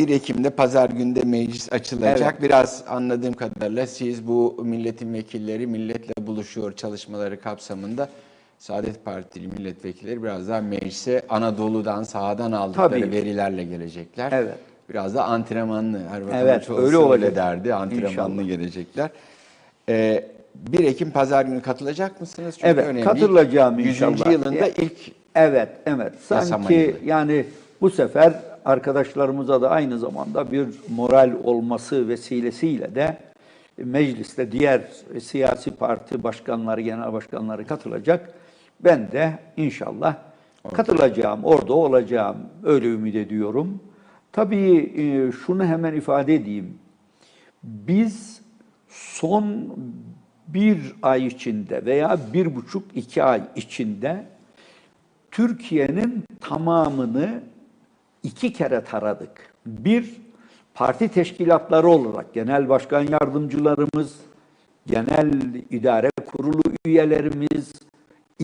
1 Ekim'de pazar günde meclis açılacak. Biraz anladığım kadarıyla siz bu milletin vekilleri milletle buluşuyor çalışmaları kapsamında Saadet Partili milletvekilleri biraz daha meclise Anadolu'dan, sahadan aldıkları Tabii. verilerle gelecekler. Evet. Biraz da antrenmanlı. Erbakan Evet, öyle olacak. derdi. Antrenmanlı İnşallah. gelecekler. Ee, 1 Ekim pazar günü katılacak mısınız? Çünkü Evet, önemli. katılacağım 100. inşallah. yılında Ya- ilk Evet, evet. Sanki yani bu sefer arkadaşlarımıza da aynı zamanda bir moral olması vesilesiyle de mecliste diğer siyasi parti başkanları, genel başkanları katılacak. Ben de inşallah katılacağım, orada olacağım. Öyle ümit ediyorum. Tabii e, şunu hemen ifade edeyim. Biz son bir ay içinde veya bir buçuk iki ay içinde Türkiye'nin tamamını iki kere taradık. Bir, parti teşkilatları olarak genel başkan yardımcılarımız, genel idare kurulu üyelerimiz,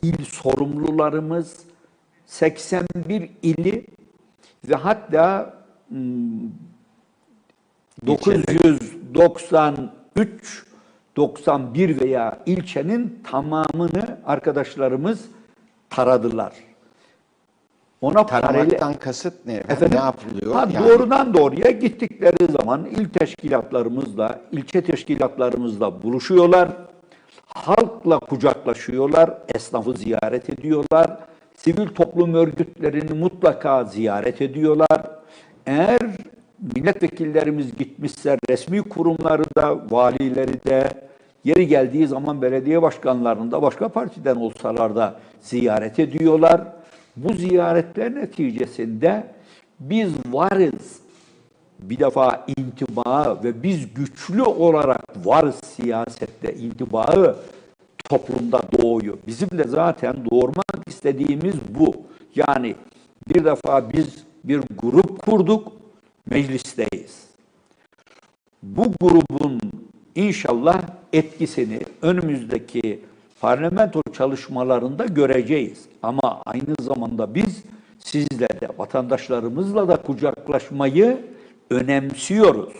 il sorumlularımız, 81 ili ve hatta hmm, 993 91 veya ilçenin tamamını arkadaşlarımız taradılar. Ona paralel- taramaktan kasıt ne? Efendim? Ne yapılıyor? Ha, Yani- Doğrudan doğruya gittikleri zaman il teşkilatlarımızla, ilçe teşkilatlarımızla buluşuyorlar. Halkla kucaklaşıyorlar, esnafı ziyaret ediyorlar. Sivil toplum örgütlerini mutlaka ziyaret ediyorlar. Eğer milletvekillerimiz gitmişse resmi kurumları da, valileri de, yeri geldiği zaman belediye başkanlarını da başka partiden olsalar da ziyaret ediyorlar. Bu ziyaretler neticesinde biz varız. Bir defa intiba ve biz güçlü olarak varız siyasette intibaı toplumda doğuyor. Bizim de zaten doğurmak istediğimiz bu. Yani bir defa biz bir grup kurduk, meclisteyiz. Bu grubun inşallah etkisini önümüzdeki parlamento çalışmalarında göreceğiz. Ama aynı zamanda biz sizle de vatandaşlarımızla da kucaklaşmayı önemsiyoruz.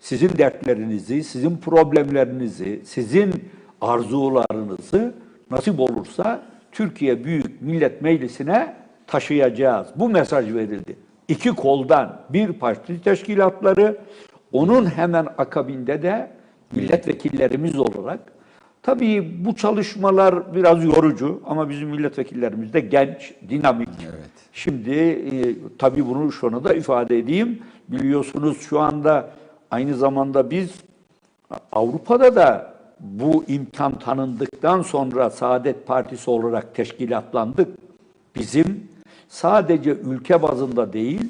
Sizin dertlerinizi, sizin problemlerinizi, sizin arzularınızı nasip olursa Türkiye Büyük Millet Meclisi'ne taşıyacağız. Bu mesaj verildi. İki koldan bir parti teşkilatları, onun hemen akabinde de milletvekillerimiz olarak. Tabii bu çalışmalar biraz yorucu ama bizim milletvekillerimiz de genç, dinamik. Evet. Şimdi e, tabii bunu şunu da ifade edeyim. Biliyorsunuz şu anda aynı zamanda biz Avrupa'da da bu imkan tanındıktan sonra Saadet Partisi olarak teşkilatlandık. Bizim sadece ülke bazında değil,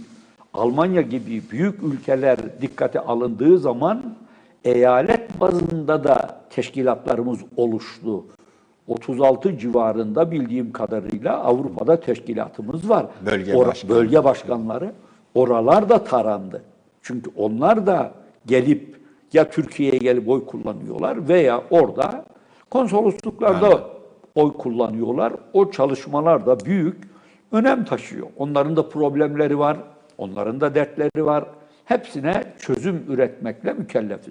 Almanya gibi büyük ülkeler dikkate alındığı zaman eyalet bazında da teşkilatlarımız oluştu. 36 civarında bildiğim kadarıyla Avrupa'da teşkilatımız var. Bölge Ora- başkanları. bölge başkanları. Oralar da tarandı. Çünkü onlar da gelip ya Türkiye'ye gelip oy kullanıyorlar veya orada konsolosluklarda oy kullanıyorlar. O çalışmalar da büyük önem taşıyor. Onların da problemleri var, onların da dertleri var. Hepsine çözüm üretmekle mükellefiz.